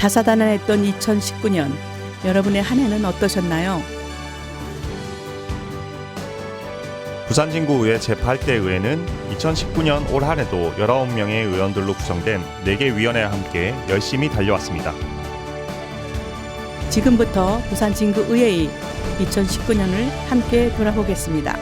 다사다난했던 2019년 여러분의 한 해는 어떠셨나요? 부산진구의회 제8대 의회는 2019년 올 한해도 19명의 의원들로 구성된 4개 위원회와 함께 열심히 달려왔습니다. 지금부터 부산 진구 의회의 2019년을 함께 돌아보겠습니다.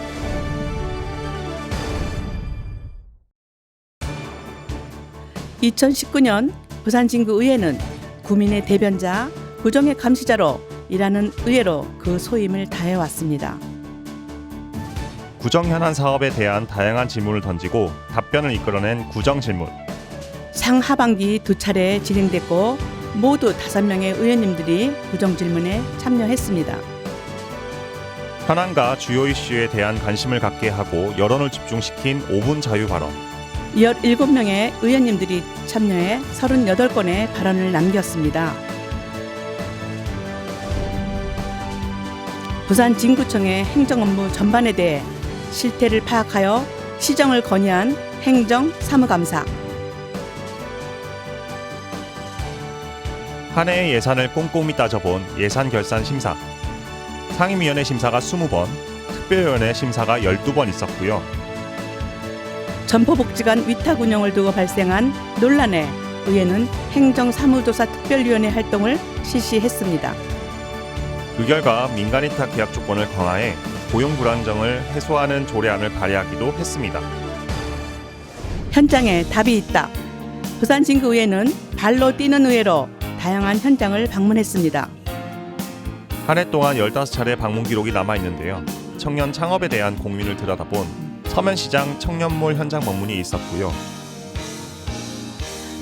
(2019년) 부산 진구 의회는 구민의 대변자 구정의 감시자로 일하는 의회로 그 소임을 다해 왔습니다. 구정 현안 사업에 대한 다양한 질문을 던지고 답변을 이끌어낸 구정 질문. 상하반기 두 차례 진행됐고 모두 다섯 명의 의원님들이 구정 질문에 참여했습니다. 현안과 주요 이슈에 대한 관심을 갖게 하고 여론을 집중시킨 5분 자유 발언. 17명의 의원님들이 참여해 38건의 발언을 남겼습니다. 부산 진구청의 행정 업무 전반에 대해 실태를 파악하여 시정을 건의한 행정 사무감사 한 해의 예산을 꼼꼼히 따져본 예산 결산 심사. 상임위원회 심사가 20번, 특별위원회 심사가 12번 있었고요. 점포복지관 위탁 운영을 두고 발생한 논란에 의회는 행정사무조사 특별위원회 활동을 실시했습니다. 그 결과 민간위탁 계약 조건을 강화해 고용 불안정을 해소하는 조례안을 발의하기도 했습니다. 현장에 답이 있다. 부산 진구의회는 발로 뛰는 의회로 다양한 현장을 방문했습니다. 한 해 동안 15차례 방문 기록이 남아 있는데요. 청년 창업에 대한 공민을 들여다본 서면시장 청년몰 현장 방문이 있었고요.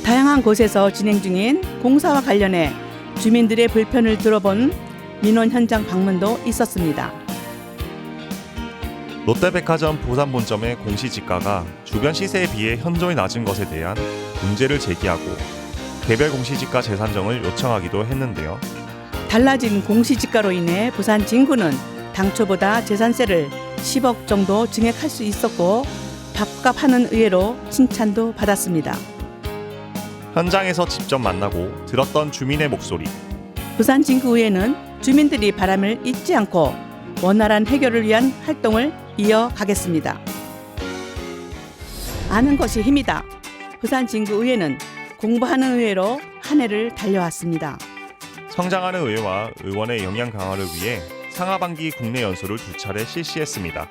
다양한 곳에서 진행 중인 공사와 관련해 주민들의 불편을 들어본 민원 현장 방문도 있었습니다. 롯데백화점 부산 본점의 공시지가가 주변 시세에 비해 현저히 낮은 것에 대한 문제를 제기하고 개별 공시지가 재산정을 요청하기도 했는데요. 달라진 공시지가로 인해 부산 진구는 당초보다 재산세를 10억 정도 증액할 수 있었고 밥값 하는 의회로 칭찬도 받았습니다. 현장에서 직접 만나고 들었던 주민의 목소리, 부산 진구의회는 주민들이 바람을 잊지 않고 원활한 해결을 위한 활동을 이어가겠습니다. 아는 것이 힘이다. 부산 진구의회는 공부하는 의회로 한 해를 달려왔습니다. 성장하는 의회와 의원의 역량 강화를 위해 상하반기 국내 연수를 두 차례 실시했습니다.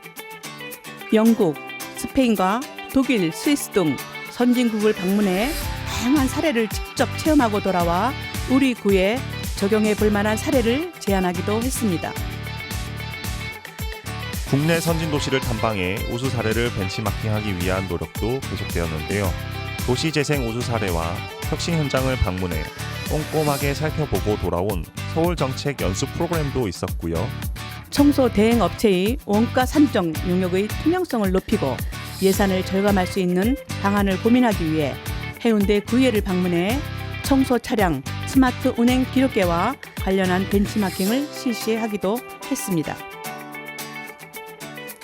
영국, 스페인과 독일, 스위스 등 선진국을 방문해 다양한 사례를 직접 체험하고 돌아와 우리 구에 적용해 볼 만한 사례를 제안하기도 했습니다. 국내 선진 도시를 탐방해 우수 사례를 벤치마킹하기 위한 노력도 계속되었는데요. 도시 재생 우수 사례와 혁신 현장을 방문해 꼼꼼하게 살펴보고 돌아온 서울 정책 연수 프로그램도 있었고요. 청소 대행 업체의 원가 산정 용역의 투명성을 높이고 예산을 절감할 수 있는 방안을 고민하기 위해 해운대 구의회를 방문해 청소 차량 스마트 운행 기록계와 관련한 벤치마킹을 실시하기도 했습니다.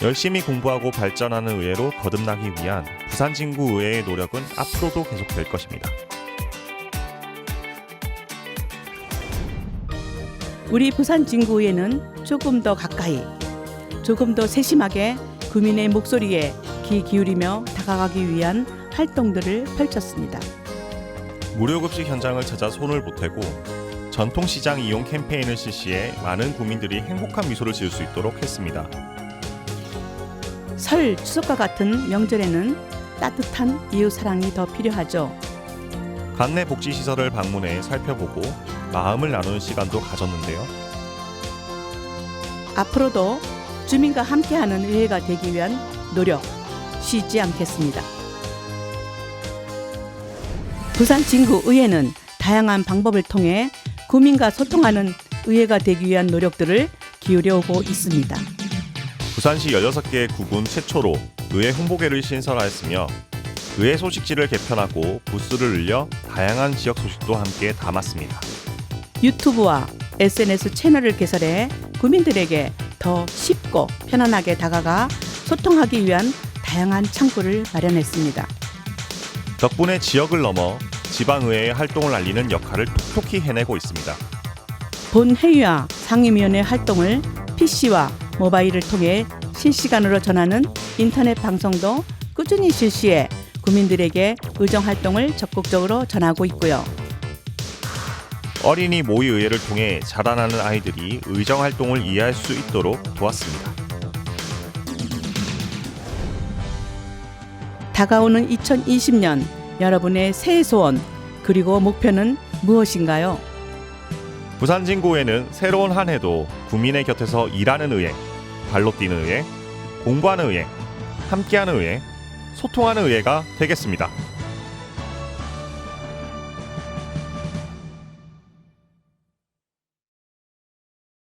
열심히 공부하고 발전하는 의회로 거듭나기 위한 부산 진구 의회의 노력은 앞으로도 계속될 것입니다. 우리 부산 진구의회는 조금 더 가까이, 조금 더 세심하게 구민의 목소리에 귀 기울이며 다가가기 위한 활동들을 펼쳤습니다. 무료급식 현장을 찾아 손을 보태고 전통시장 이용 캠페인을 실시해 많은 국민들이 행복한 미소를 지을 수 있도록 했습니다. 설, 추석과 같은 명절에는 따뜻한 이웃 사랑이 더 필요하죠. 관내 복지시설을 방문해 살펴보고 마음을 나누는 시간도 가졌는데요. 앞으로도 주민과 함께하는 의회가 되기 위한 노력 쉬지 않겠습니다. 부산 진구 의회는 다양한 방법을 통해 구민과 소통하는 의회가 되기 위한 노력들을 기울여 오고 있습니다. 부산시 16개 구군 최초로 의회 홍보계를 신설하였으며 의회 소식지를 개편하고 부스를 늘려 다양한 지역 소식도 함께 담았습니다. 유튜브와 SNS 채널을 개설해 구민들에게 더 쉽고 편안하게 다가가 소통하기 위한 다양한 창구를 마련했습니다. 덕분에 지역을 넘어 지방의회의 활동을 알리는 역할을 톡톡히 해내고 있습니다. 본회의와 상임위원회 활동을 PC와 모바일을 통해 실시간으로 전하는 인터넷 방송도 꾸준히 실시해 국민들에게 의정 활동을 적극적으로 전하고 있고요. 어린이 모의의회를 통해 자라나는 아이들이 의정 활동을 이해할 수 있도록 도왔습니다. 다가오는 2020년 여러분의 새해 소원 그리고 목표는 무엇인가요? 부산진구에는 새로운 한 해도 국민의 곁에서 일하는 의회, 발로 뛰는 의회, 공부하는 의회, 함께하는 의회, 소통하는 의회가 되겠습니다.